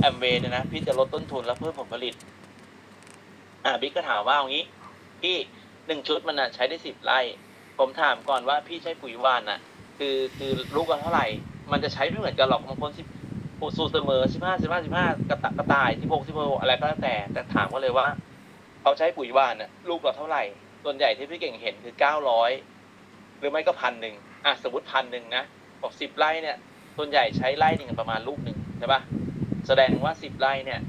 แอมเวย์เนี่ยนะ พี่จะลดต้นทุนและเพิ่มผลผลิต อ่าบิ๊กก็ถามว่าเอางี้ พี่หนึ่งชุดมันอะใช้ได้สิบไร่ ผมถามก่อนว่าพี่ใช้ปุ๋ยวานอะ คือคือลูกละเท่าไหร่ มันจะใช้ไม่เหมือนกันหรอกบางคนสิบสูตรเสมอสิบห้าสิบห้าสิบห้ากระตกระต่ายสิบหกสิบหกอะไรก็แล้วแต่ แต่ถามเขาเลยว่าเขาใช้ปุ๋ยวานอะ ลูกละเท่าไหร่ ส่วนใหญ่ที่พี่เก่งเห็นคือเก้าร้อยหรือไม่ก็พันหนึ่งอะสมมติพันหนึ่งนะบอกสิบไร่เนี่ย ส่วนใหญ่ใช้ไร่หนึ่งประมาณลูกหนึ่งใช่ปะ แสดงว่าสิบไร่เนี่ย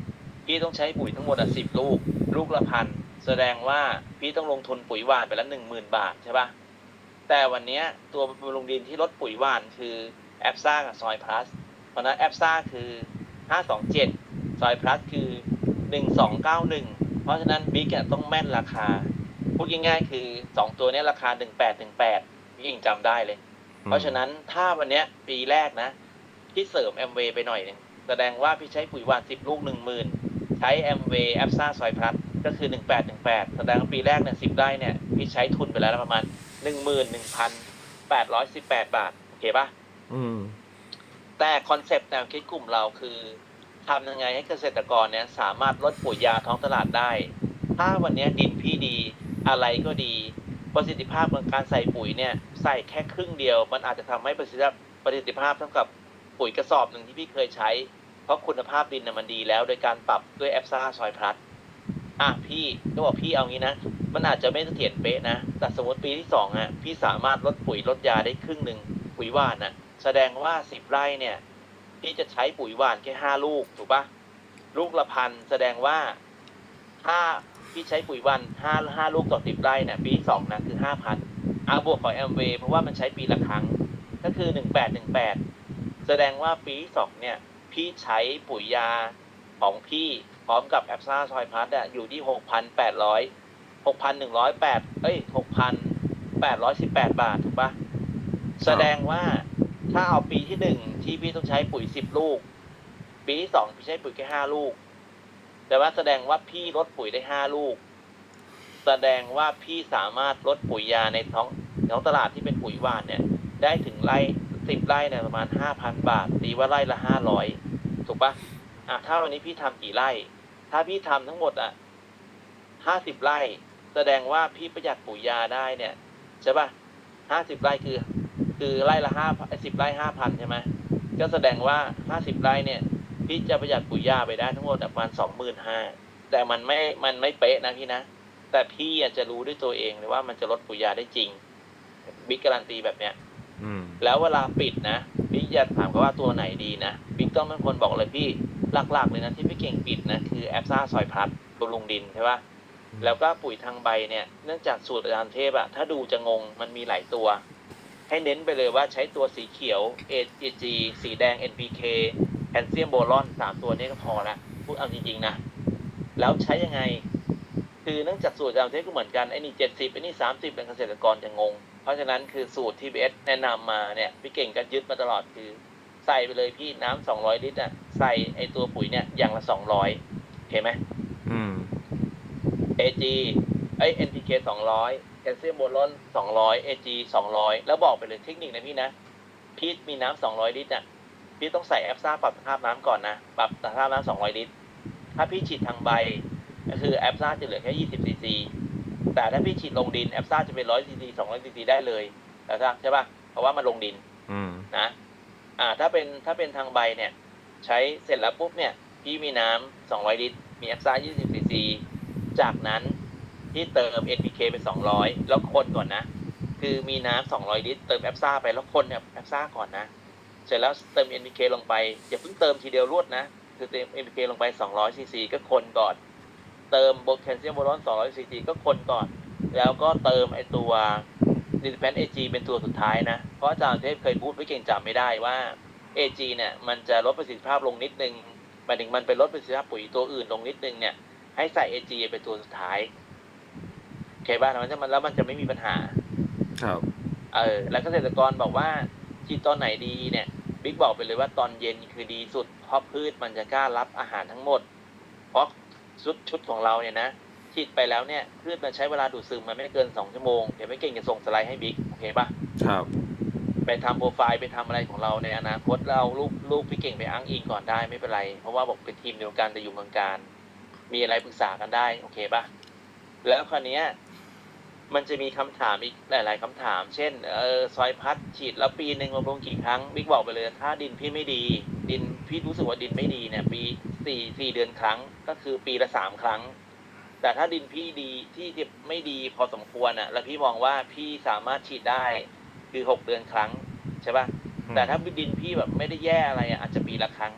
พี่ต้องใช้ปุ๋ยทั้งหมดอะสิบลูก ลูกละพันแสดงว่าพี่ต้องลงทุนปุ๋ยหวานไปละหนึ่งหมื่นบาทใช่ปะแต่วันนี้ตัวบำรุงดินที่ลดปุ๋ยหวานคือแอปซ่ากับซอยพลัสเพราะนั้นแอปซ่าคือห้าสองเจ็ดซอยพลัสคือหนึ่งสองเก้าหนึ่งเพราะฉะนั้นบิ๊กต้องแม่นราคา พูดง่ายๆคือสองตัวเนี้ยราคาหนึ่งแปดหนึ่งแปดพี่ยังจำได้เลย เพราะฉะนั้นถ้าวันนี้ปีแรกนะพี่เสริมแอมเวย์ไปหน่อยนึง แสดงว่าพี่ใช้ปุ๋ยหวานสิบลูกหนึ่งหมื่นใช้แอมเวย์แอปซ่าซอยพลัสก็คือหนึ่งแปดหนึ่งแปดแสดงว่าปีแรกเนี่ยสิบได้เนี่ยพี่ใช้ทุนไปแล้วประมาณหนึ่งหมื่นหนึ่งพันแปดร้อยสิบแปดบาทโอเคปะอืม แต่คอนเซปต์แนวคิดกลุ่มเราคือทำยังไงให้เกษตรกรเนี่ยสามารถลดปุ๋ยยาท้องตลาดได้ ถ้าวันเนี้ยดินพี่ดีอะไรก็ดี ประสิทธิภาพของการใส่ปุ๋ยเนี่ยใส่แค่ครึ่งเดียว มันอาจจะทำให้ประสิทธิภาพประสิทธิภาพเท่ากับปุ๋ยกระสอบหนึ่งที่พี่เคยใช้เพ ราะคุณภาพดินนะมันดีแล้วโดยการปรับด้วยแอปซ่าซอยพลัสอะพี่ก็บอกพี่เอางี้นะ มันอาจจะไม่เสถียรเป๊ะนะ แต่สมมติปีที่สองอะพี่สามารถลดปุ๋ยลดยาได้ครึ่งหนึ่งปุ๋ยหวานน่ะ แสดงว่าสิบไร่เนี่ย พี่จะใช้ปุ๋ยหวานแค่ห้าลูกถูกปะลูกละพันแสดงว่าถ้าพี่ใช้ปุ๋ยหวานห้าห้าลูกต่อสิบไร่เนี่ยปีที่สองนะคือห้าพันอาบวกของแอมเวเพราะว่ามันใช้ปีละครั้ง ก็คือหนึ่งแปดหนึ่งแปดแสดงว่าปีที่สองเนี่ย พี่ใช้ปุ๋ยยาของพี่พร้อมกับแอปซ่าซอยพัทอะอยู่ที่หกพันแปดร้อยหกพันหนึ่งร้อยแปดเอ้ยหกพันแปดร้อยสิบแปดบาทถูกปะแสดงว่าถ้าเอาปีที่หนึ่งที่พี่ต้องใช้ปุ๋ยสิบลูก ปีที่สองพี่ใช้ปุ๋ยแค่ห้าลูก แต่ว่าแสดงว่าพี่ลดปุ๋ยได้ห้าลูก แสดงว่าพี่สามารถลดปุ๋ยยาในท้องท้องตลาดที่เป็นปุ๋ยหวานเนี่ย ได้ถึงไร่ สิบไร่เนี่ยประมาณห้าพันบาทตีว่าไร่ละห้าร้อยถูกปะอะถ้าวันนี้พี่ทำกี่ไร่ ถ้าพี่ทำทั้งหมดอะห้าสิบไร่ แสดงว่าพี่ประหยัดปุ๋ยยาได้เนี่ยใช่ปะห้าสิบไร่คือ คือไร่ละห้าสิบไร่ห้าพันใช่ไหมก็แสดงว่าห้าสิบไร่เนี่ยพี่จะประหยัดปุ๋ยยาไปได้ทั้งหมดประมาณสองหมื่นห้าแต่มันไม่มันไม่เป๊ะนะพี่นะแต่พี่อาจจะรู้ด้วยตัวเองเลยว่ามันจะลดปุ๋ยยาได้จริงบิ๊กการันตีแบบเนี้ย แล้วเวลาปิดนะบิ๊กจะถามเขาว่าตัวไหนดีนะบิ๊กต้องเป็นคนบอกเลยพี่หลักๆ เลยนะที่พี่เก่งปิดนะคือแอปซ่าซอยพลัสบำรุงดินใช่ปะแล้วก็ปุ๋ยทางใบเนี่ยเนื่องจากสูตรอาจารย์เทพอะถ้าดูจะงงมันมีหลายตัว ให้เน้นไปเลยว่าใช้ตัวสีเขียว AG สีแดง NPK แคลเซียมโบรอนสามตัวนี้ก็พอละพูดเอาจริงๆนะ แล้วใช้ยังไง คือเนื่องจากสูตรอาจารย์เทพก็เหมือนกันไอ้นี่เจ็ดสิบไอ้นี่สามสิบเป็นเกษตรกรจะงงเพ ราะฉะนั้นคือสูตรที่พีเอสแนะนำมาเนี่ยพี่เก่งก็ยึดมาตลอดคือ ใส่ไปเลยพี่น้ำสองร้อยลิตรอะใส่ไอตัวปุ๋ยเนี่ยอย่างละสองร้อยเห็นไหมอืม AG ไอย NPK สองร้อยแคลเซียมโบรอนสองร้อย AG สองร้อยแล้วบอกไปเลยเทคนิคนะพี่นะ พี่มีน้ำสองร้อยลิตรอะพี่ต้องใส่แอปซ่าปรับสภาพน้ำก่อนนะ ปรับสภาพน้ำสองร้อยลิตร ถ้าพี่ฉีดทางใบ ก็คือแอปซ่าจะเหลือแค่ยี่สิบซีซี แต่ถ้าพี่ฉีดลงดินแอปซ่าจะเป็นร้อยซีซีสองร้อยซีซีได้เลยแล้วใช่ปะเพราะว่ามันลงดินอืมนะ อ่า ถ้าเป็นถ้าเป็นทางใบเนี่ย ใช้เสร็จแล้วปุ๊บเนี่ยพี่มีน้ำ200ลิตร มีแอปซ่า20ซีซีจากนั้นพี่เติม NPK ไป200แล้วคนก่อนนะ คือมีน้ำ200ลิตร เติมแอปซ่าไปแล้วคนเนี่ยแอปซ่าก่อนนะ เสร็จแล้วเติม NPK ลงไปอย่าเพิ่งเติมทีเดียวรวดนะ คือเติม NPK ลงไป200ซีซีก็คนก่อน เติมโบแคลเซียมโบรอน200ซีซีก็คนก่อน แล้วก็เติมไอตัวดิแพนเอจีเป็นตัวสุดท้ายนะ เพราะอาจารย์เทพเคยพูดไว้เก่งจำไม่ได้ว่า AG เนี่ยมันจะลดประสิทธิภาพลงนิดนึงหมายถึงมันไปลดประสิทธิภาพปุ๋ยตัวอื่นลงนิดนึงเนี่ย ให้ใส่ AG เป็นตัวสุดท้ายโอเคบ้างแล้วมันจะมันแล้วมันจะไม่มีปัญหา ครับ เออ แล้วเกษตรกรบอกว่าฉีดตอนไหนดีเนี่ยบิ๊กบอกไปเลยว่าตอนเย็นคือดีสุดเพราะพืชมันจะกล้ารับอาหารทั้งหมดเพราะ ชุดชุดของเราเนี่ยนะฉีดไปแล้วเนี่ยพืชมันใช้เวลาดูดซึมมันไม่เกินสองชั่วโมงเดี๋ยวไม่เก่งจะส่งสไลด์ให้บิ๊กโอเคปะครับเวไปทำโปรไฟล์ไปทำอะไรของเราในอนาคตแล้วเอารูปรูปพี่เก่งไปอ้างอิงก่อนได้ไม่เป็นไร เพราะว่าบอกเป็นทีมเดียวกันแต่อยู่เมืองการ มีอะไรปรึกษากันได้โอเคปะแล้วคราวเนี้ยมันจะมีคำถามอีกหลาย ๆคำถาม เช่น เออซอยพัดฉีดแล้วปีหนึ่งบำรุงกี่ครั้งบิ๊กบอกไปเลย ถ้าดินพี่ไม่ดี ดินพี่รู้สึกว่าดินไม่ดีเนี่ยปีสี่สี่เดือนครั้งก็คือปีละสามครั้ง แต่ถ้าดินพี่ดีที่ไม่ดีพอสมควรอะ แล้วพี่มองว่าพี่สามารถฉีดได้คือหกเดือนครั้งใช่ปะแต่ถ้าดินพี่แบบไม่ได้แย่อะไรอะอาจจะปีละครั้ง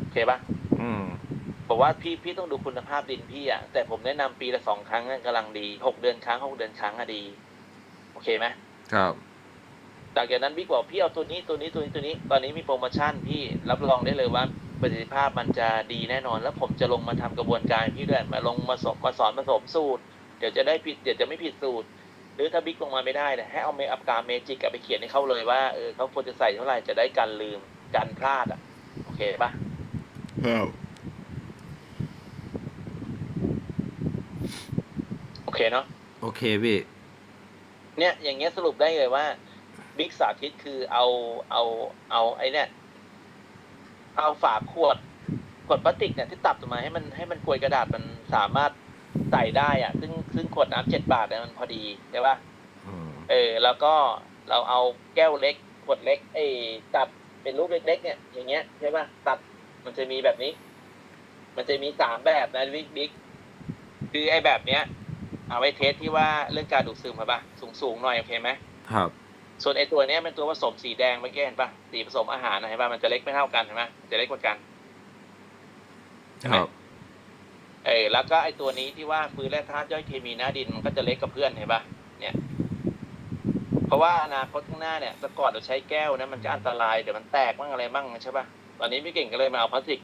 โอเคปะอืมบอกว่าพี่พี่ต้องดูคุณภาพดินพี่อะแต่ผมแนะนำปีละสองครั้งอะกำลังดีหกเดือนครั้งหกเดือนครั้งอะดี โอเคไหมครับ หลังจากนั้นบิ๊กบอกพี่เอาตัวนี้ตัวนี้ตัวนี้ตัวนี้ ตอนนี้มีโปรโมชั่นพี่รับรองได้เลยว่าประสิทธิภาพมันจะดีแน่นอน แล้วผมจะลงมาทำกระบวนการพี่ด้วยมาลงมาสอนมาสอนผสมสูตร เดี๋ยวจะได้ผิดเดี๋ยวจะไม่ผิดสูตร หรือถ้าบิ๊กลงมาไม่ได้เนี่ยให้เอาเมอัปการเมจิกอะไปเขียนให้เขาเลยว่าเออเขาควรจะใส่เท่าไหร่จะได้กันลืมกันพลาดอะโอเคปะครับโอเคเนาะโอเคพี่เนี่ยอย่างเงี้ยสรุปได้เลยว่า บิ๊กสาธิตคือเอาเอาเอาไอ้เนี่ยเอาฝาขวดขวดพลาสติกเนี่ยที่ตัดออกมาให้มันให้มันกลวยกระดาษมันสามารถใส่ได้อะซึ่งซึ่งขวดน้ำเจ็ดบาทเนี่ยมันพอดีใช่ปะอืมเออ แล้วก็เราเอาแก้วเล็ก ขวดเล็กเอ้ตัดเป็นรูปเล็ก ๆ เนี่ย อย่างเงี้ยใช่ปะตัดมันจะมีแบบนี้ มันจะมีสามแบบนะบิ๊กบิ๊กคือไอ้แบบเนี้ย เอาไว้เทสที่ว่าเรื่องการดูดซึมครับปะสูงสูงๆหน่อยโอเคไหมครับ ส่วนไอ้ตัวเนี้ยเป็นตัวผสมสีแดงเมื่อกี้เห็นปะสีผสมอาหารนะเห็นปะมันจะเล็กไม่เท่ากันเห็นไหมมันจะเล็กกว่ากันครับเออแล้วก็ไอ้ตัวนี้ที่ว่าฟื้นแร่ธาตุย่อยเคมีหน้าดินมันก็จะเล็กกับเพื่อนเห็นปะเนี่ยเพราะว่าอนาคตข้างหน้าเนี่ยแต่ก่อนเราใช้แก้วนะมันจะอันตรายเดี๋ยวมันแตกบ้างอะไรบ้างใช่ปะตอนนี้พี่เก่งก็เลยมาเอาพลาสติก